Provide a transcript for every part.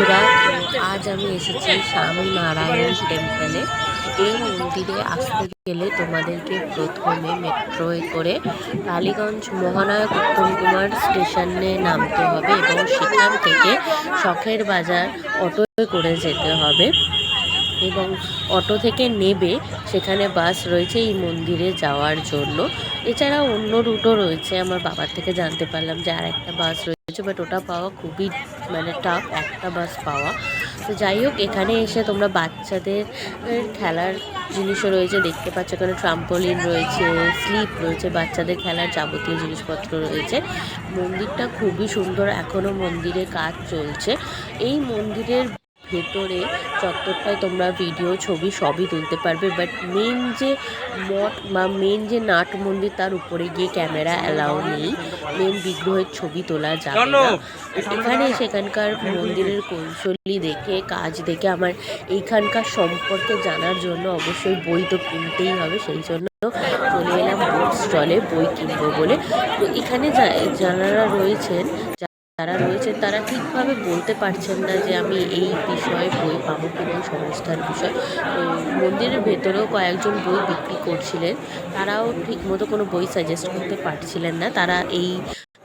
বন্ধুরা, আজ আমি এসেছি স্বামী নারায়ণ টেম্পলে এই মন্দিরে আসতে গেলে তোমাদেরকে প্রথমে মেট্রোয় করে টালিগঞ্জ মহানায়ক উত্তম কুমার স্টেশনে নামতে হবে এবং সেখান থেকে শখের বাজার অটোয় করে যেতে হবে। এবং অটো থেকে নেবে, সেখানে বাস রয়েছে এই মন্দিরে যাওয়ার জন্য। এছাড়া অন্য রুটও রয়েছে, আমার বাবার থেকে জানতে পারলাম যে আর একটা বাস রয়েছে বাট ওটা পাওয়া খুবই মানে টাফ একটা বাস পাওয়া। তো যাই হোক, এখানে এসে তোমরা বাচ্চাদের খেলার জিনিসও রয়েছে, দেখতে পাচ্ছ। এখানে ট্রাম্পোলিন রয়েছে স্লিপ রয়েছে, বাচ্চাদের খেলার যাবতীয় জিনিসপত্র রয়েছে। মন্দিরটা খুবই সুন্দর এখনও মন্দিরে কাজ চলছে। এই মন্দিরের ভেতরে চত্বরটায় তোমরা ভিডিও ছবি সবই তুলতে পারবে। বাট মেন যে মঠ বা মেন যে নাট মন্দির তার উপরে গিয়ে ক্যামেরা অ্যালাউ নেই। মেন বিগ্রহের ছবি তোলা যাবে না। এখানে সেখানকার মন্দিরের কৌশলী দেখে কাজ দেখে আমার এইখানকার সম্পর্কে জানার জন্য অবশ্যই বই তো কিনতেই হবে সেই জন্য চলে এলাম বুক স্টলে বই কিনবো বলে। তো এখানে যা- যারা রয়েছেন যারা রয়েছেন, তারা ঠিকভাবে বলতে পারছেন না যে আমি এই বিষয়ে বই পাবো কিনা সংস্থার বিষয়। তো মন্দিরের ভেতরেও কয়েকজন বই বিক্রি করছিলেন। তারাও ঠিকমতো কোনো বই সাজেস্ট করতে পারছিলেন না। তারা এই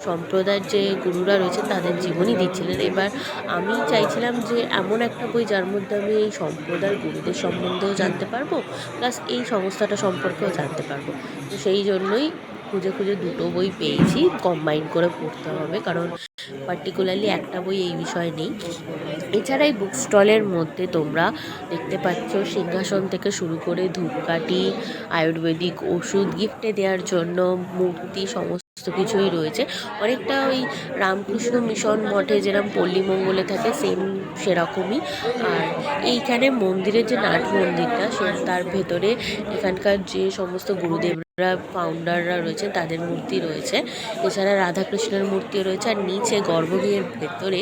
সম্প্রদায়ের যে গুরুরা রয়েছেন, তাদের জীবনই দিচ্ছিলেন। এবার আমি চাইছিলাম যে এমন একটা বই যার মধ্যে আমি এই সম্প্রদায়ের গুরুদের সম্বন্ধেও জানতে পারব প্লাস এই সংস্থাটা সম্পর্কেও জানতে পারব। তো সেই জন্যই খুঁজে খুঁজে দুটো বই পেয়েছি কম্বাইন করে পড়তে হবে, কারণ পার্টিকুলারলি একটা বই এই বিষয়ে নেই। এছাড়া এই বুক স্টলের মধ্যে তোমরা দেখতে পাচ্ছ, সিংহাসন থেকে শুরু করে ধূপকাঠি, আয়ুর্বেদিক ওষুধ গিফটে দেওয়ার জন্য, মূর্তি, সমস্ত কিছুই রয়েছে। অনেকটা ওই রামকৃষ্ণ মিশন মঠে যেরকম পল্লী মঙ্গলে থাকে সেম সেরকমই। আর এইখানে মন্দিরের যে নাট মন্দিরটা, সে তার ভেতরে এখানকার যে সমস্ত গুরুদেবরা ফাউন্ডাররা রয়েছে তাদের মূর্তি রয়েছে। এছাড়া রাধাকৃষ্ণের মূর্তি রয়েছে আর নিচে গর্ভগৃহের ভেতরে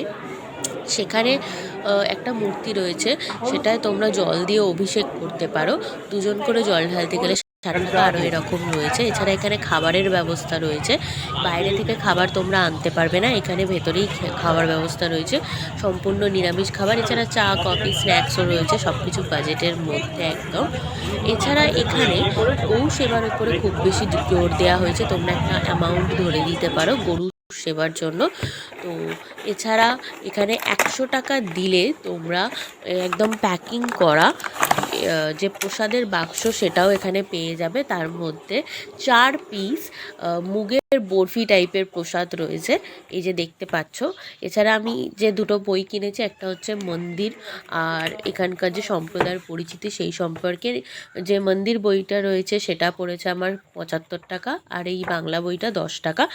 সেখানে একটা মূর্তি রয়েছে। সেটায় তোমরা জল দিয়ে অভিষেক করতে পারো। দুজন করে জল ঢালতে গেলে টাকা আরও এরকম রয়েছে। এছাড়া এখানে খাবারের ব্যবস্থা রয়েছে। বাইরে থেকে খাবার তোমরা আনতে পারবে না। এখানে ভেতরেই খাবার ব্যবস্থা রয়েছে। সম্পূর্ণ নিরামিষ খাবার। এছাড়া চা কফি স্ন্যাক্সও রয়েছে। সব কিছু বাজেটের মধ্যে একদম। এছাড়া এখানে গরু সেবার উপরে খুব বেশি জোর দেওয়া হয়েছে। তোমরা একটা অ্যামাউন্ট ধরে দিতে পারো গরু সেবার জন্য। তো এছাড়া এখানে একশো টাকা দিলে তোমরা একদম প্যাকিং করা যে প্রসাদের বাক্স সেটাও এখানে পেয়ে যাবে। তার মধ্যে চার পিস মুগের বরফি টাইপের প্রসাদ রয়েছে। এই যে দেখতে পাচ্ছ, এছাড়া আমি যে দুটো বই কিনেছি, একটা হচ্ছে মন্দির আর এখানকার যে সম্প্রদায়ের পরিচিতি সেই সম্পর্কে যে মন্দির বইটা রয়েছে সেটা পড়েছে আমার পঁচাত্তর টাকা আর এই বাংলা বইটা দশ টাকা।